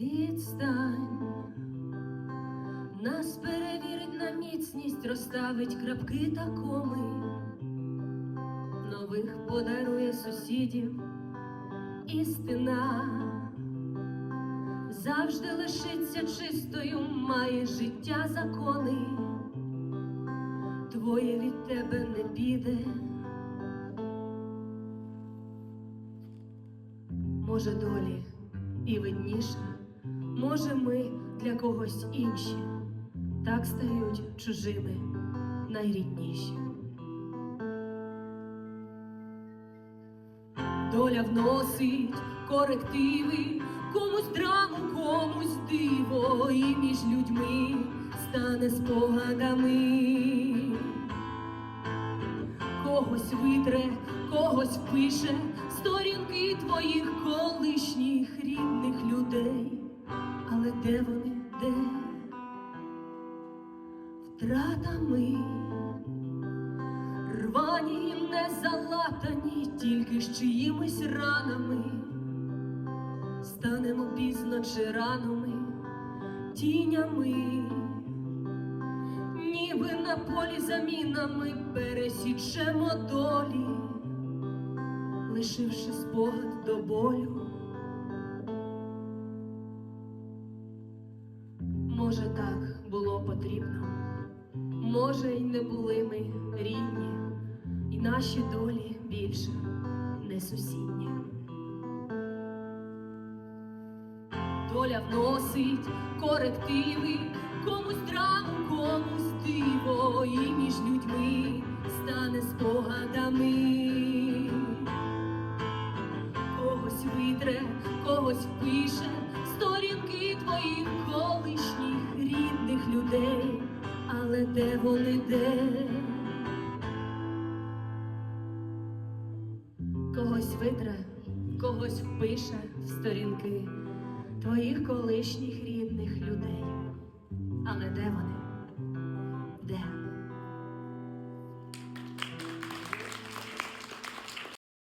відстань. Нас перевірить на міцність, розставить крапки та коми, нових подарує сусідів істина завжди лишиться чистою, має життя закони, твоє від тебе не піде. Може, долі і видніше, може, ми для когось інші, так стають чужими найрідніші. Доля вносить корективи, комусь драму, комусь диво, і між людьми стане спогадами. Когось витре, когось впише сторінки твоїх колишніх рідних людей. Але де вони, де? Втратами рвані і не залатані, тільки з чиїмись ранами, станемо пізно чи рано ми тінями, ніби на полі замінами пересічемо долі, лишивши спогад до болю. Може, й не були ми рідні, і наші долі більше не сусідні. Доля вносить корективи, комусь драму, комусь диво, і між людьми стане спогадами. Когось витре, когось впише де вони де? Когось витре, когось впише в сторінки твоїх колишніх рідних людей. Але де вони? Де?